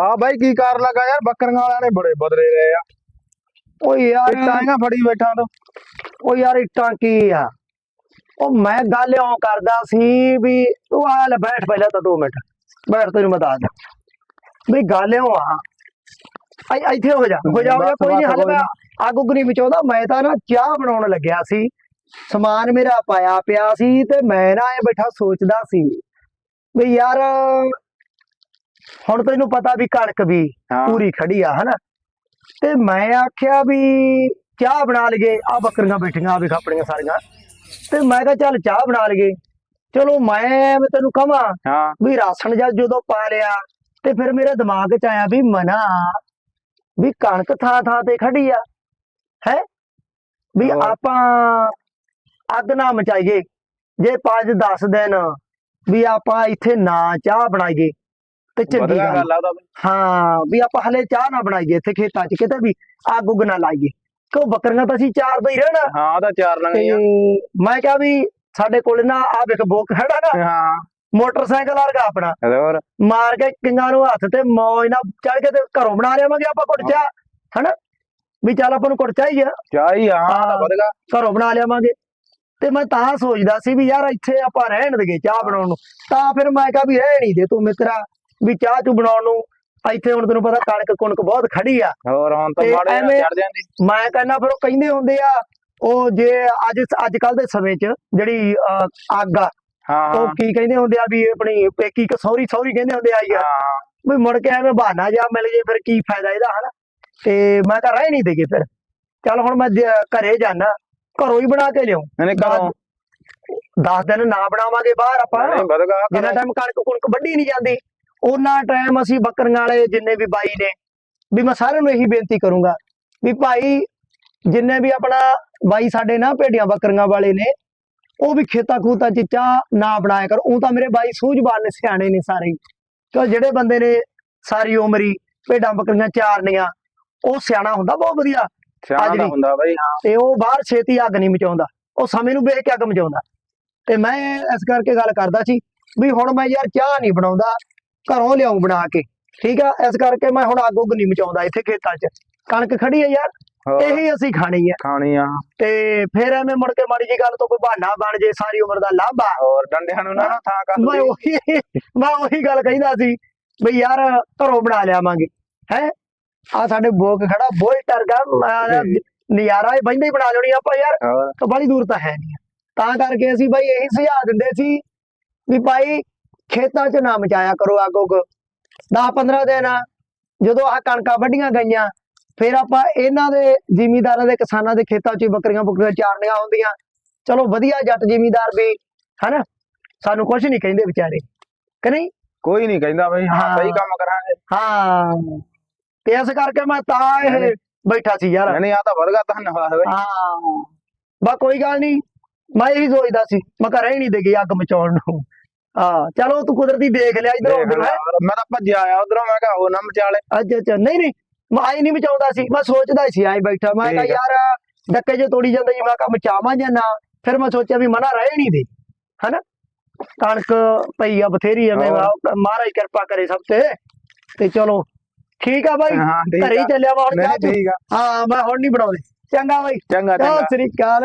ਹਾਂ ਬਾਈ ਕੀ ਕਾਰ ਲੱਗਾ ਯਾਰ? ਬੱਕਰੀਆਂ ਵਾਲਿਆਂ ਨੇ ਬੜੇ ਬਦਲੇ ਰਹੇ ਆ। ਓ ਯਾਰ ਇੱਟਾਂ ਹੈਗਾ ਫੜੀ ਬੈਠਾ ਤੂੰ। ਓ ਯਾਰ ਇੱਟਾਂ ਕੀ ਆ? ਉਹ ਮੈਂ ਗੱਲ ਇਉਂ ਕਰਦਾ ਸੀ ਵੀ ਤੂੰ ਆ ਲੈ ਬੈਠ ਪਹਿਲਾਂ ਤਾਂ 2 ਮਿੰਟ। ਬੈਠ ਤੈਨੂੰ ਮੈਂ ਦੱਸਦਾ। ਵੀ ਗੱਲ ਇਉਂ ਆ। ਇੱਥੇ ਇੱਥੇ ਹੋ ਜਾ ਹੋ ਜਾ ਹੋ ਜਾ, ਕੋਈ ਨਹੀਂ ਹਲੇ ਮੈਂ ਅੱਗ ਉੱਗ ਨਹੀਂ ਮਚਾਉਂਦਾ ਮੈਂ ਤਾਂ ਨਾ ਚਾਹ ਬਣਾਉਣ ਲੱਗਿਆ ਸੀ। ਸਮਾਨ ਮੇਰਾ ਪਾਇਆ ਪਿਆ ਸੀ ਤੇ ਮੈਂ ਨਾ ਇਹ ਬੈਠਾ ਸੋਚਦਾ ਸੀ ਵੀ ਯਾਰ ਹੁਣ ਤੈਨੂੰ ਪਤਾ ਵੀ ਕਣਕ ਵੀ ਪੂਰੀ ਖੜੀ ਆ ਹਨਾ? ਤੇ ਮੈਂ ਆਖਿਆ ਵੀ ਚਾਹ ਬਣਾ ਲਈਏ। ਆ ਬੱਕਰੀਆਂ ਬੈਠੀਆਂ ਆ ਵੇਖ ਆਪਣੀਆਂ ਸਾਰੀਆਂ। ਤੇ ਮੈਂ ਕਿਹਾ ਚੱਲ ਚਾਹ ਬਣਾ ਲਈਏ। ਚਲੋ ਮੈਂ ਮੈਂ ਤੈਨੂੰ ਕਹਾਂ ਵੀ ਰਾਸ਼ਨ ਜਦ ਜਦੋਂ ਪਾ ਲਿਆ ਤੇ ਫਿਰ ਮੇਰੇ ਦਿਮਾਗ 'ਚ ਆਇਆ ਵੀ ਮਨਾ ਵੀ ਕਣਕ ਥਾਂ ਥਾਂ ਤੇ ਖੜੀ ਆ ਹੈ? ਵੀ। ਆਪਾਂ ਅੱਗ ਨਾ ਮਚਾਈਏ। ਜੇ 5-10 ਦਿਨ ਵੀ ਆਪਾਂ ਇੱਥੇ ਨਾ ਚਾਹ ਬਣਾਈਏ ਤੇ ਚੰਗੀ ਵਧੀਆ ਗੱਲ ਗੱਲ ਆ ਉਹਦਾ ਹਾਂ ਵੀ ਆਪਾਂ ਹਲੇ ਚਾਹ ਨਾ ਬਣਾਈਏ ਇੱਥੇ ਖੇਤਾਂ 'ਚ ਕਿਤੇ ਵੀ ਅੱਗ ਉੱਗ ਨਾ ਲਾਈਏ। ਕਿਉਂ ਬੱਕਰੀਆਂ ਤਾਂ ਅਸੀਂ ਚਾਰ ਹੀ ਰਹਿਣਾ। ਹਾਂ ਉਹਦਾ ਚਾਰ ਤੇ ਲੰਗੀਆਂ ਮੈਂ ਕਿਹਾ ਵੀ ਸਾਡੇ ਕੋਲ ਨਾ ਆ ਵੇਖ ਬੋਕ ਖੜਾ ਨਾ। ਹਾਂ। ਮੋਟਰਸਾਈਕਲ ਵਰਗਾ ਆਪਣਾ। ਹੋਰ। ਮਾਰ ਕੇ ਕਿੰਗਾਂ ਨੂੰ ਹੱਥ ਤੇ ਮੌਜ ਨਾਲ ਚੜ ਕੇ ਤੇ ਘਰੋਂ ਬਣਾ ਲਿਆਵਾਂਗੇ ਆਪਾਂ ਕੁੜ ਚਾਹ ਹਨਾ? ਵੀ ਚੱਲ ਆਪਾਂ ਨੂੰ ਕੁੜ ਚਾਹ ਹੀ ਆ। ਚਾਹੀ ਹਾਂ ਹਾਂ। ਤਾਂ ਵਧਗਾ ਘਰੋਂ ਬਣਾ ਲਿਆਵਾਂਗੇ। ਤੇ ਮੈਂ ਤਾਂ ਸੋਚਦਾ ਸੀ ਵੀ ਯਾਰ ਇੱਥੇ ਆਪਾਂ ਰਹਿਣ ਦੇਗੇ ਚਾਹ ਬਣਾਉਣ ਨੂੰ। ਤਾਂ ਫਿਰ ਮੈਂ ਕਿਹਾ ਵੀ ਰਹਿਣ ਹੀ ਦੇ ਤੂੰ ਮਿੱਤਰਾ। ਵੀ ਚਾਹ ਚੂ ਬਣਾਉਣ ਨੂੰ ਇੱਥੇ ਹੁਣ ਤੈਨੂੰ ਪਤਾ ਕਣਕ ਕੁਣਕ ਬਹੁਤ ਖੜੀ ਆ। ਹੋਰ ਹੁਣ ਤਾਂ ਮਾੜੇ ਚੜ ਜਾਂਦੀ ਮੈਂ ਕਹਿੰਦਾ ਫਿਰ ਉਹ ਕਹਿੰਦੇ ਹੁੰਦੇ ਆ ਉਹ ਜੇ ਅੱਜ ਅੱਜ ਕੱਲ ਦੇ ਸਮੇਂ 'ਚ ਜਿਹੜੀ ਅੱਗ ਆ ਉਹ ਕੀ ਕਹਿੰਦੇ ਹੁੰਦੇ ਆ ਵੀ ਆਪਣੀ ਪੇਕੀ ਕਸੌਰੀ ਸੌਰੀ ਕਹਿੰਦੇ ਹੁੰਦੇ ਆ ਯਾਰ ਵੀ ਮੁੜ ਕੇ ਐਵੇਂ ਬਹਾਨਾ ਜਿਹਾ ਮਿਲ ਜੇ ਫਿਰ ਕੀ ਫਾਇਦਾ ਇਹਦਾ ਹਨਾ? ਤੇ ਮੈਂ ਤਾਂ ਰਹਿ ਨਹੀਂ ਦੇਗੇ ਫਿਰ। ਚੱਲ ਹੁਣ ਮੈਂ ਜ- ਘਰੇ ਜਾਣਾ ਘਰੋਂ ਹੀ ਬਣਾ ਕੇ ਲਿਆਉਂ। ਇਹਨੇ ਕਰੋ 10 ਦਿਨ ਨਾ ਬਣਾਵਾਂਗੇ ਬਾਹਰ ਆਪਾਂ। ਨਹੀਂ ਵਧਗਾ ਜਿੰਨਾ ਟਾਈਮ ਕਣਕ ਕੁਣਕ ਵੱਢੀ ਨਹੀਂ ਜਾਂਦੀ। ਉਹਨਾਂ ਟਾਈਮ ਅਸੀਂ ਬੱਕਰੀਆਂ ਵਾਲੇ ਜਿੰਨੇ ਵੀ ਬਾਈ ਨੇ ਵੀ ਮੈਂ ਸਾਰਿਆਂ ਨੂੰ ਇਹੀ ਬੇਨਤੀ ਕਰੂੰਗਾ ਵੀ ਭਾਈ ਜਿੰਨੇ ਵੀ ਆਪਣਾ ਬਾਈ ਸਾਡੇ ਨਾ ਭੇਡੀਆਂ ਬੱਕਰੀਆਂ ਵਾਲੇ ਨੇ ਉਹ ਵੀ ਖੇਤਾਂ ਖੂਤਾਂ ਚ ਚਾਹ ਨਾ ਬਣਾਇਆ ਕਰ। ਉਹ ਤਾਂ ਮੇਰੇ ਬਾਈ ਸੂਝਵਾਨ ਨੇ ਸਿਆਣੇ ਨੇ ਸਾਰੇ। ਕਿਉਂ ਜਿਹੜੇ ਬੰਦੇ ਨੇ ਸਾਰੀ ਉਮਰ ਭੇਡਾਂ ਬੱਕਰੀਆਂ ਚਾਰਨੀਆਂ ਉਹ ਸਿਆਣਾ ਹੁੰਦਾ ਬਹੁਤ ਵਧੀਆ। ਸਿਆਣਾ। ਹੁੰਦਾ ਬਈ ਹਾਂ। ਤੇ ਉਹ ਬਾਹਰ ਛੇਤੀ ਅੱਗ ਨਹੀਂ ਮਚਾਉਂਦਾ। ਉਹ ਸਮੇਂ ਨੂੰ ਵੇਖ ਕੇ ਅੱਗ ਮਚਾਉਂਦਾ। ਤੇ ਮੈਂ ਇਸ ਕਰਕੇ ਗੱਲ ਕਰਦਾ ਸੀ ਵੀ ਹੁਣ ਮੈਂ ਯਾਰ ਚਾਹ ਨਹੀਂ ਬਣਾਉਂਦਾ। ਘਰੋਂ ਲਿਆਉਂ ਬਣਾ ਕੇ। ਠੀਕ ਆ? ਇਸ ਕਰਕੇ ਮੈਂ ਹੁਣ ਅੱਗ ਉੱਗ ਨਹੀਂ ਮਚਾਉਂਦਾ ਇੱਥੇ ਖੇਤਾਂ 'ਚ। ਕਣਕ ਖੜੀ ਹੈ ਯਾਰ। ਇਹੀ ਅਸੀਂ ਖਾਣੀ ਹੈ ਖਾਣੀ ਆ। ਤੇ ਫਿਰ ਐਵੇਂ ਮੁੜ ਕੇ ਮਾੜੀ ਜੀ ਗੱਲ ਤੋਂ ਕੋਈ ਬਹਾਨਾ ਬਣ ਜੇ ਸਾਰੀ ਉਮਰ ਦਾ ਲਾਭ ਆ। ਹੋਰ ਡੰਡਿਆਂ ਨੂੰ ਨਾ ਨਾ ਥਾਂ ਕਰ ਮੈਂ ਉਹੀ ਮੈਂ ਉਹੀ ਗੱਲ ਕਹਿੰਦਾ ਸੀ ਵੀ ਯਾਰ ਘਰੋਂ ਬਣਾ ਲਿਆਵਾਂਗੇ। ਹੈ? ਆ ਸਾਡੇ ਬੋਕ ਖੜਾ ਬੋਲਟਰ ਗਾ ਨਜ਼ਾਰਾ ਹੀ ਬੈਂਦੇ ਹੀ ਬਣਾ ਲੈਣੀ ਆਪਾਂ ਯਾਰ। ਤਾਂ ਬੜੀ ਦੂਰ ਤਾਂ ਹੈ ਨਹੀਂ ਤਾਂ ਕਰਕੇ ਅਸੀਂ ਬਾਈ ਇਹੀ ਸੁਝਾਅ ਦਿੰਦੇ ਸੀ ਵੀ ਭਾਈ ਖੇਤਾਂ 'ਚ ਨਾ ਮਚਾਇਆ ਕਰੋ ਅੱਗ ਉੱਗ। 10 15 ਦਿਨ ਜਦੋਂ ਆਹ ਕਣਕਾਂ ਵੱਢੀਆਂ ਗਈਆਂ ਫਿਰ ਆਪਾਂ ਇਹਨਾਂ ਦੇ ਜ਼ਿਮੀਦਾਰਾਂ ਦੇ ਕਿਸਾਨਾਂ ਦੇ ਖੇਤਾਂ 'ਚ ਬੱਕਰੀਆਂ ਬੁੱਕਰੀਆਂ ਚਾਰਨੀਆਂ ਹੁੰਦੀਆਂ ਚਲੋ ਵਧੀਆ ਜੱਟ ਜ਼ਿਮੀਦਾਰ ਵੀ ਹਨਾ? ਸਾਨੂੰ ਕੁਝ ਨਹੀਂ ਕਹਿੰਦੇ ਵਿਚਾਰੇ ਕਿ ਨਹੀਂ? ਕੋਈ ਨਹੀਂ ਕਹਿੰਦਾ ਬਈ ਹਾਂ। ਸਹੀ ਕੰਮ ਕਰਾਂਗੇ। ਹਾਂ। ਤੇ ਇਸ ਕਰਕੇ ਮੈਂ ਤਾਂ ਇਹ। ਬੈਠਾ ਸੀ ਯਾਰ। ਨਹੀਂ ਆ ਤਾਂ ਵਧਗਾ ਧੰਨਵਾਦ ਬਈ। ਹਾਂ। ਬਾ ਕੋਈ ਗੱਲ ਨਹੀਂ ਮੈਂ ਇਹੀ ਸੋਚਦਾ ਸੀ ਮੈਂ ਘਰੇ ਹੀ ਨਹੀਂ ਦੇਗੀ ਅੱਗ ਮਚਾਉਣ ਨੂੰ। ਹਾਂ ਚਲੋ ਤੂੰ ਕੁਦਰਤੀ ਦੇਖ ਲਿਆ ਇਧਰ। ਲੈ, ਮੈਂ ਤਾਂ ਭੱਜਿਆ ਆਇਆ ਉਧਰੋਂ ਮੈਂ ਕਿਹਾ ਉਹ ਨਾ ਮਚਾਲੇ ਅੱਜ ਅੱਛਾ ਨਹੀਂ ਨਹੀਂ ਮੈਂ ਆਈ ਨਹੀਂ ਮਚਾਉਂਦਾ ਸੀ ਮੈਂ ਸੋਚਦਾ ਸੀ ਆਈ ਬੈਠਾ ਮੈਂ ਕਿਹਾ। ਯਾਰ ਡੱਕੇ ਜੇ ਤੋੜੀ ਜਾਂਦਾ ਜੀ ਮੈਂ ਕਿਹਾ ਮਚਾਵਾਂ ਜਾਂ ਨਾ ਫਿਰ ਮੈਂ ਸੋਚਿਆ ਵੀ ਮਨਾ ਰਹਿ ਨਹੀਂ ਦੇ ਹਨਾ? ਕਣਕ ਪਈ ਆ ਬਥੇਰੀ ਐਵੇਂ ਹੋਰ। ਮਹਾਰਾਜ ਕਿਰਪਾ ਕਰੇ ਸਭ ਤੇ ਤੇ ਚਲੋ ਠੀਕ ਆ ਬਾਈ ਘਰੇ ਹੀ ਚੱਲਿਆ ਵਾ ਹੁਣ ਚਾਹ ਹਾਂ ਮੈਂ ਹੁਣ ਨਹੀਂ ਬਣਾਉਂਦੇ। ਚੰਗਾ ਬਾਈ। ਚੰਗਾ ਸਤਿ ਚੰਗਾ ਸ੍ਰੀ ਅਕਾਲ।